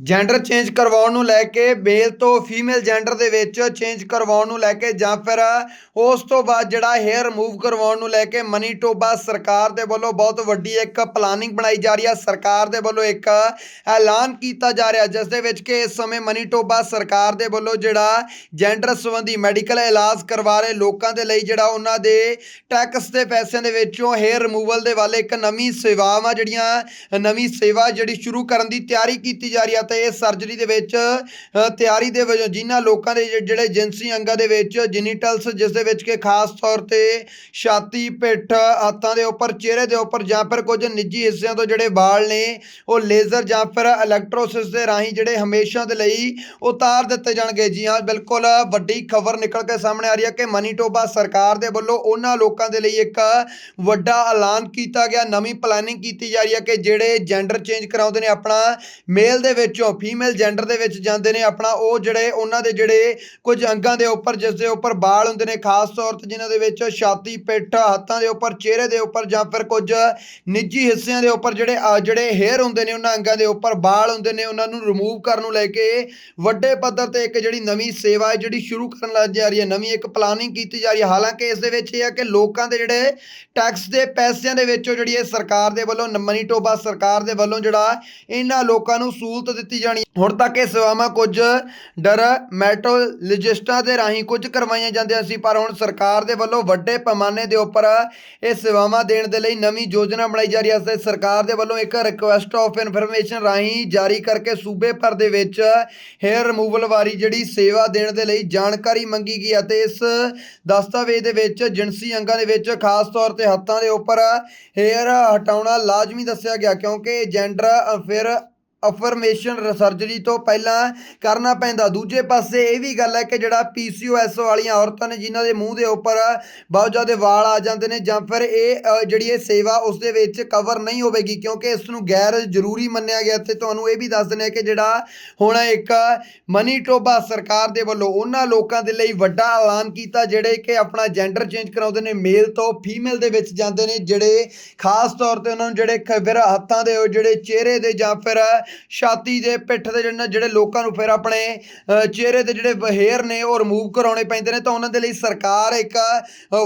Gender change ਕਰਵਾਉਣ ਨੂੰ ਲੈ ਕੇ ਮੇਲ ਤੋਂ ਫੀਮੇਲ ਜੈਂਡਰ ਦੇ ਵਿੱਚ ਚੇਂਜ ਕਰਵਾਉਣ ਨੂੰ ਲੈ ਕੇ ਜਾਂ ਫਿਰ ਉਸ ਤੋਂ ਬਾਅਦ ਜਿਹੜਾ ਹੇਅਰ ਰਿਮੂਵ ਕਰਵਾਉਣ ਨੂੰ ਲੈ ਕੇ ਮਨੀ ਮਨੀਟੋਬਾ ਸਰਕਾਰ ਦੇ ਵੱਲੋਂ ਬਹੁਤ ਵੱਡੀ ਇੱਕ ਪਲਾਨਿੰਗ ਬਣਾਈ ਜਾ ਰਹੀ ਹੈ ਸਰਕਾਰ ਦੇ ਵੱਲੋਂ ਇੱਕ ਐਲਾਨ ਕੀਤਾ ਜਾ ਰਿਹਾ, ਜਿਸ ਦੇ ਵਿੱਚ ਕਿ ਇਸ ਸਮੇਂ ਮਨੀ ਮਨੀਟੋਬਾ ਸਰਕਾਰ ਦੇ ਵੱਲੋਂ ਜਿਹੜਾ ਜੈਂਡਰ ਸੰਬੰਧੀ ਮੈਡੀਕਲ ਇਲਾਜ ਕਰਵਾ ਰਹੇ ਲੋਕਾਂ ਦੇ ਲਈ ਜਿਹੜਾ ਉਹਨਾਂ ਦੇ ਟੈਕਸ ਦੇ ਪੈਸਿਆਂ ਦੇ ਵਿੱਚੋਂ ਹੇਅਰ ਰਿਮੂਵਲ ਦੇ ਵੱਲ ਇੱਕ ਨਵੀਂ ਸੇਵਾਵਾਂ ਜਿਹੜੀਆਂ, ਨਵੀਂ ਸੇਵਾ ਜਿਹੜੀ ਸ਼ੁਰੂ ਕਰਨ ਦੀ ਤਿਆਰੀ ਕੀਤੀ ਜਾ ਰਹੀ ਹੈ ਤੇ ਇਸ ਸਰਜਰੀ ਦੇ ਵਿੱਚ ਤਿਆਰੀ ਦੇ ਵਜੋਂ ਜਿਨ੍ਹਾਂ ਲੋਕਾਂ ਦੇ ਜਿਹੜੇ ਜਿਨਸੀ ਅੰਗਾਂ ਦੇ ਵਿੱਚ ਜੈਨੀਟਲਸ, ਜਿਸ ਦੇ ਵਿੱਚ ਕਿ ਖਾਸ ਤੌਰ ਤੇ ਛਾਤੀ, ਪਿੱਠ, ਹੱਥਾਂ ਦੇ ਉੱਪਰ, ਚਿਹਰੇ ਦੇ ਉੱਪਰ ਜਾਂ ਫਿਰ ਕੁਝ ਨਿੱਜੀ ਹਿੱਸਿਆਂ ਤੋਂ ਜਿਹੜੇ ਵਾਲ ਨੇ, ਉਹ ਲੇਜ਼ਰ ਜਾਂ ਫਿਰ ਇਲੈਕਟ੍ਰੋਸਿਸ ਦੇ ਰਾਹੀਂ ਜਿਹੜੇ ਹਮੇਸ਼ਾ ਦੇ ਲਈ ਉਤਾਰ ਦਿੱਤੇ ਜਾਣਗੇ। ਜੀ ਹਾਂ, ਬਿਲਕੁਲ ਵੱਡੀ ਖਬਰ ਨਿਕਲ ਕੇ ਸਾਹਮਣੇ ਆ ਰਹੀ ਹੈ ਕਿ ਮਨੀਟੋਬਾ ਸਰਕਾਰ ਦੇ ਵੱਲੋਂ ਉਹਨਾਂ ਲੋਕਾਂ ਦੇ ਲਈ ਇੱਕ ਵੱਡਾ ਐਲਾਨ ਕੀਤਾ ਗਿਆ। ਨਵੀਂ ਪਲਾਨਿੰਗ ਕੀਤੀ ਜਾ ਰਹੀ ਹੈ ਕਿ ਜਿਹੜੇ ਜੈਂਡਰ ਚੇਂਜ ਕਰਾਉਂਦੇ ਨੇ, ਆਪਣਾ ਮੇਲ ਦੇ ਵਿੱਚ ਫੀਮੇਲ ਜੈਂਡਰ ਦੇ ਵਿੱਚ ਜਾਂਦੇ ਨੇ, ਆਪਣਾ ਉਹ ਜਿਹੜੇ ਉਹਨਾਂ ਦੇ ਜਿਹੜੇ ਕੁਝ ਅੰਗਾਂ ਦੇ ਉੱਪਰ, ਜਿਸ ਦੇ ਉੱਪਰ ਬਾਲ ਹੁੰਦੇ ਨੇ, ਖਾਸ ਤੌਰ ਤੇ ਜਿਨ੍ਹਾਂ ਦੇ ਵਿੱਚ ਛਾਤੀ, ਪਿੱਠ, ਹੱਥਾਂ ਦੇ ਉੱਪਰ, ਚਿਹਰੇ ਦੇ ਉੱਪਰ ਜਾਂ ਫਿਰ ਕੁਝ ਨਿੱਜੀ ਹਿੱਸਿਆਂ ਦੇ ਉੱਪਰ ਜਿਹੜੇ ਜਿਹੜੇ ਹੇਅਰ ਹੁੰਦੇ ਨੇ ਉਹਨਾਂ ਅੰਗਾਂ ਦੇ ਉੱਪਰ ਬਾਲ ਹੁੰਦੇ ਨੇ, ਉਹਨਾਂ ਨੂੰ ਰਿਮੂਵ ਕਰਨ ਨੂੰ ਲੈ ਕੇ ਵੱਡੇ ਪੱਧਰ ਤੇ ਇੱਕ ਜਿਹੜੀ ਨਵੀਂ ਸੇਵਾ ਹੈ, ਜਿਹੜੀ ਸ਼ੁਰੂ ਕਰਨ ਲੱਗ ਜਾ ਰਹੀ ਹੈ, ਨਵੀਂ ਇੱਕ ਪਲਾਨਿੰਗ ਕੀਤੀ ਜਾ ਰਹੀ ਹੈ। ਹਾਲਾਂਕਿ ਇਸ ਦੇ ਵਿੱਚ ਇਹ ਆ ਕਿ ਲੋਕਾਂ ਦੇ ਜਿਹੜੇ ਟੈਕਸ ਦੇ ਪੈਸਿਆਂ ਦੇ ਵਿੱਚੋਂ ਜਿਹੜੀ ਇਹ ਸਰਕਾਰ ਦੇ ਵੱਲੋਂ, ਨ- ਮਨੀਟੋਬਾ ਸਰਕਾਰ ਦੇ ਵੱਲੋਂ ਜਿਹੜਾ ਇਹਨਾਂ ਲੋਕਾਂ ਨੂੰ ਸਹੂਲਤ ਦਿੱਤੀ ਜਾਣੀ ਹੁਣ ਤੱਕ ਇਹ ਸੇਵਾਵਾਂ ਕੁਝ ਡਰਮੈਟੋਲੋਜਿਸਟਾਂ ਦੇ ਰਾਹੀਂ ਕੁਝ ਕਰਵਾਈਆਂ ਜਾਂਦੀਆਂ ਸੀ, ਪਰ ਹੁਣ ਸਰਕਾਰ ਦੇ ਵੱਲੋਂ ਵੱਡੇ ਪੈਮਾਨੇ ਦੇ ਉੱਪਰ ਇਹ ਸੇਵਾਵਾਂ ਦੇਣ ਦੇ ਲਈ ਨਵੀਂ ਯੋਜਨਾ ਬਣਾਈ ਜਾ ਰਹੀ ਹੈ। ਤੇ ਸਰਕਾਰ ਦੇ ਵੱਲੋਂ ਇੱਕ ਰਿਕੁਐਸਟ ਆਫ ਇਨਫੋਰਮੇਸ਼ਨ ਰਾਹੀਂ ਜਾਰੀ ਕਰਕੇ ਸੂਬੇ ਭਰ ਦੇ ਵਿੱਚ ਹੇਅਰ ਰਿਮੂਵਲ ਵਾਰੀ ਜਿਹੜੀ ਸੇਵਾ ਦੇਣ ਦੇ ਲਈ ਜਾਣਕਾਰੀ ਮੰਗੀ ਗਈ ਅਤੇ ਇਸ ਦਸਤਾਵੇਜ਼ ਦੇ ਵਿੱਚ ਜਿਨਸੀ ਅੰਗਾਂ ਦੇ ਵਿੱਚ ਖਾਸ ਤੌਰ ਤੇ ਹੱਥਾਂ ਦੇ ਉੱਪਰ ਹੇਅਰ ਹਟਾਉਣਾ ਲਾਜ਼ਮੀ ਦੱਸਿਆ ਗਿਆ, ਕਿਉਂਕਿ ਜੈਂਡਰ ਅਫੇਅਰ ਅਫਰਮੇਸ਼ਨ ਸਰਜਰੀ ਤੋਂ ਪਹਿਲਾਂ ਕਰਨਾ ਪੈਂਦਾ। ਦੂਜੇ ਪਾਸੇ ਇਹ ਵੀ ਗੱਲ ਹੈ ਕਿ ਜਿਹੜਾ ਪੀਸੀਓਐਸ ਵਾਲੀਆਂ ਔਰਤਾਂ ਨੇ, ਜਿਨ੍ਹਾਂ ਦੇ ਮੂੰਹ ਦੇ ਉੱਪਰ ਬਹੁਤ ਜ਼ਿਆਦਾ ਵਾਲ ਆ ਜਾਂਦੇ ਨੇ ਜਾਂ ਫਿਰ ਇਹ ਜਿਹੜੀ ਇਹ ਸੇਵਾ ਉਸ ਦੇ ਵਿੱਚ ਕਵਰ ਨਹੀਂ ਹੋਵੇਗੀ ਕਿਉਂਕਿ ਇਸ ਨੂੰ ਗੈਰ ਜ਼ਰੂਰੀ ਮੰਨਿਆ ਗਿਆ। ਤੇ ਤੁਹਾਨੂੰ ਇਹ ਵੀ ਦੱਸ ਦਿੰਦੇ ਹਾਂ ਕਿ ਜਿਹੜਾ ਹੁਣ ਇੱਕ ਮਨੀ ਮਨੀਟੋਬਾ ਸਰਕਾਰ ਦੇ ਵੱਲੋਂ ਉਹਨਾਂ ਲੋਕਾਂ ਦੇ ਲਈ ਵੱਡਾ ਐਲਾਨ ਕੀਤਾ, ਜਿਹੜੇ ਕਿ ਆਪਣਾ ਜੈਂਡਰ ਚੇਂਜ ਕਰਾਉਂਦੇ ਨੇ ਮੇਲ ਤੋਂ ਫੀਮੇਲ ਦੇ ਵਿੱਚ ਜਾਂਦੇ ਨੇ, ਜਿਹੜੇ ਖਾਸ ਤੌਰ ਤੇ ਉਹਨਾਂ ਨੂੰ ਜਿਹੜੇ ਖ- ਫਿਰ ਹੱਥਾਂ ਦੇ, ਜਿਹੜੇ ਚਿਹਰੇ ਦੇ ਜਾਂ ਫਿਰ ਛਾਤੀ ਦੇ ਪਿੱਠ ਦੇ ਜਿਹੜੇ ਜਿਹੜੇ ਲੋਕਾਂ ਨੂੰ ਫਿਰ ਆਪਣੇ ਚਿਹਰੇ ਦੇ ਜਿਹੜੇ ਹੇਅਰ ਨੇ ਉਹ ਰਿਮੂਵ ਕਰਾਉਣੇ ਪੈਂਦੇ ਨੇ, ਤਾਂ ਉਹਨਾਂ ਦੇ ਲਈ ਸਰਕਾਰ ਇੱਕ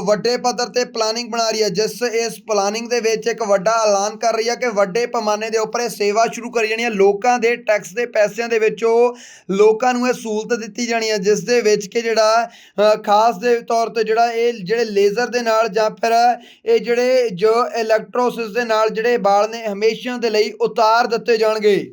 ਵੱਡੇ ਪੱਧਰ ਤੇ ਪਲਾਨਿੰਗ ਬਣਾ ਰਹੀ ਹੈ, ਜਿਸ ਇਸ ਪਲਾਨਿੰਗ ਦੇ ਵਿੱਚ ਇੱਕ ਵੱਡਾ ਐਲਾਨ ਕਰ ਰਹੀ ਹੈ ਕਿ ਵੱਡੇ ਪੈਮਾਨੇ ਦੇ ਉੱਪਰ ਇਹ ਸੇਵਾ ਸ਼ੁਰੂ ਕਰੀ ਜਾਣੀ ਹੈ, ਲੋਕਾਂ ਦੇ ਟੈਕਸ ਦੇ ਪੈਸਿਆਂ ਦੇ ਵਿੱਚੋਂ ਲੋਕਾਂ ਨੂੰ ਇਹ ਸਹੂਲਤ ਦਿੱਤੀ ਜਾਣੀ ਹੈ, ਜਿਸ ਦੇ ਵਿੱਚ ਕਿ ਜਿਹੜਾ ਖਾਸ ਦੇ ਤੌਰ ਤੇ ਜਿਹੜਾ ਇਹ ਜਿਹੜੇ ਲੇਜ਼ਰ ਦੇ ਨਾਲ ਜਾਂ ਫਿਰ ਇਹ ਜਿਹੜੇ ਜੋ ਇਲੈਕਟ੍ਰੋਸਿਸ ਦੇ ਨਾਲ ਜਿਹੜੇ ਵਾਲ ਨੇ ਹਮੇਸ਼ਾ ਦੇ ਲਈ ਉਤਾਰ ਦਿੱਤੇ ਜਾਣਗੇ।